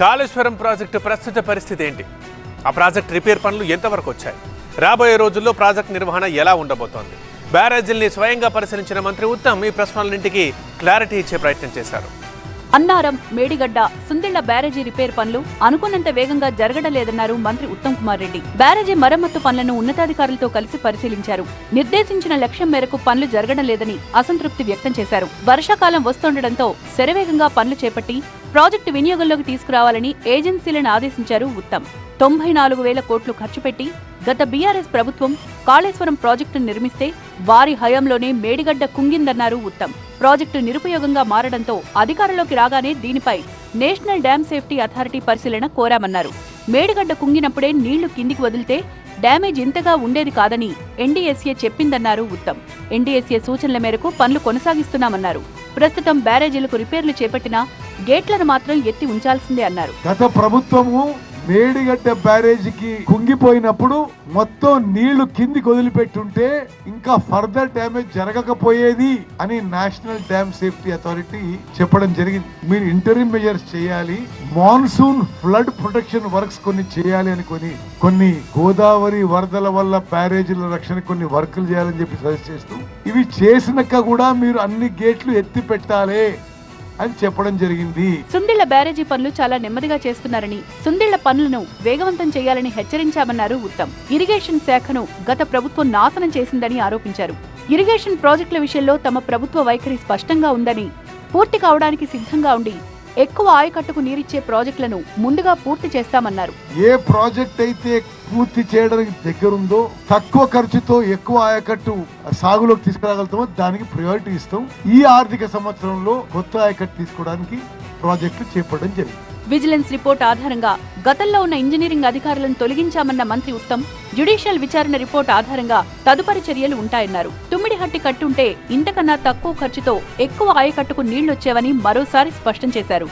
Kaleshwaram project ప్రస్తుత పరిస్థితి ఏంటి? ఆ ప్రాజెక్ట్ రిపేర్ పనులు ఎంతవరకు వచ్చాయి? రాబోయే రోజుల్లో ప్రాజెక్ట్ నిర్వహణ ఎలా ఉండబోతోంది? బ్యారేజీల్ని స్వయంగా పరిశీలించిన మంత్రి ఉత్తమ్ ఈ ప్రశ్నలన్నింటికి క్లారిటీ ఇచ్చే ప్రయత్నం చేశారు. అన్నారం మేడిగడ్డ సుందిళ్ళ బ్యారేజీ రిపేర్ పనులు అనుకున్నంత వేగంగా జరగడం లేదన్నారు మంత్రి ఉత్తమ్ కుమార్ రెడ్డి. బ్యారేజీ మరమ్మతు పనులను ఉన్నతాధికారులతో కలిసి పరిశీలించారు. నిర్దేశించిన లక్ష్యం మేరకు పనులు జరగడం లేదని అసంతృప్తి వ్యక్తం చేశారు. వర్షాకాలం వస్తుండటంతో శరవేగంగా పనులు చేపట్టి ప్రాజెక్టు వినియోగంలోకి తీసుకురావాలని ఏజెన్సీలను ఆదేశించారు ఉత్తమ్. తొంభై నాలుగు వేల కోట్లు ఖర్చు పెట్టి గత బీఆర్ఎస్ ప్రభుత్వం కాళేశ్వరం ప్రాజెక్టును నిర్మిస్తే వారి హయాంలోనే మేడిగడ్డ కుంగిందన్నారు ఉత్తమ్. ప్రాజెక్టు నిరుపయోగంగా మారడంతో అధికారంలోకి రాగానే దీనిపై నేషనల్ డ్యామ్ సేఫ్టీ అథారిటీ పరిశీలన కోరామన్నారు. మేడిగడ్డ కుంగినప్పుడే నీళ్ళు కిందికి వదిలితే డ్యామేజ్ ఇంతగా ఉండేది కాదని ఎన్డీఎస్ఏ చెప్పిందన్నారు ఉత్తమ్. ఎన్డీఎస్ఏ సూచనల మేరకు పనులు కొనసాగిస్తున్నామన్నారు. ప్రస్తుతం బ్యారేజీలకు రిపేర్లు చేపట్టినా గేట్లను మాత్రం ఎత్తి ఉంచాల్సిందే అన్నారు. గత ప్రభుత్వము మేడిగడ్డ బ్యారేజీకి కుంగిపోయినప్పుడు మొత్తం నీళ్ళు కిందికి వదిలిపెట్టుంటే ఇంకా ఫర్దర్ డ్యామేజ్ జరగకపోయేది అని నేషనల్ డ్యామ్ సేఫ్టీ అథారిటీ చెప్పడం జరిగింది. మీరు ఇంటరిమ్ మెజర్స్ చేయాలి మాన్సూన్ ఫ్లడ్ ప్రొటెక్షన్ వర్క్స్ కొన్ని చేయాలి అని కొన్ని కొన్ని గోదావరి వరదల వల్ల బ్యారేజీల రక్షణ కొన్ని వర్కులు చేయాలని చెప్పి సజెస్ట్ చేస్తూ ఇవి చేసినాక కూడా మీరు అన్ని గేట్లు ఎత్తి పెట్టాలి. అని చెప్పడం జరిగింది. సుందిళ్ళ బ్యారేజీ పనులు చాలా నెమ్మదిగా చేస్తున్నారని సుందిళ్ళ పనులను వేగవంతం చేయాలని హెచ్చరించామన్నారు ఉత్తమ్. ఇరిగేషన్ శాఖను గత ప్రభుత్వం నాశనం చేసిందని ఆరోపించారు. ఇరిగేషన్ ప్రాజెక్టుల విషయంలో తమ ప్రభుత్వ వైఖరి స్పష్టంగా ఉందని పూర్తి కావడానికి సిద్ధంగా ఉండి ఎక్కువ ఆయకట్టుకు నీరిచ్చే ప్రాజెక్టులను ముందుగా పూర్తి చేస్తామన్నారు. ఏ ప్రాజెక్ట్ అయితే పూర్తి చేయడానికి దగ్గరుందో తక్కువ ఖర్చుతో ఎక్కువ ఆయకట్టు సాగులోకి తీసుకురాగలుగుతామో దానికి ప్రయారిటీ ఇస్తాం. ఈ ఆర్థిక సంవత్సరంలో కొత్త ఆయకట్టు తీసుకోవడానికి ప్రాజెక్టు చేపట్టడం జరిగింది. విజిలెన్స్ రిపోర్ట్ ఆధారంగా గతంలో ఉన్న ఇంజనీరింగ్ అధికారులను తొలగించామన్న మంత్రి ఉత్తమ్ జ్యుడిషియల్ విచారణ రిపోర్ట్ ఆధారంగా తదుపరి చర్యలు ఉంటాయన్నారు. తుమ్మిడిహట్టి కట్టుంటే ఇంతకన్నా తక్కువ ఖర్చుతో ఎక్కువ ఆయకట్టుకు నీళ్ళొచ్చేవని మరోసారి స్పష్టం చేశారు.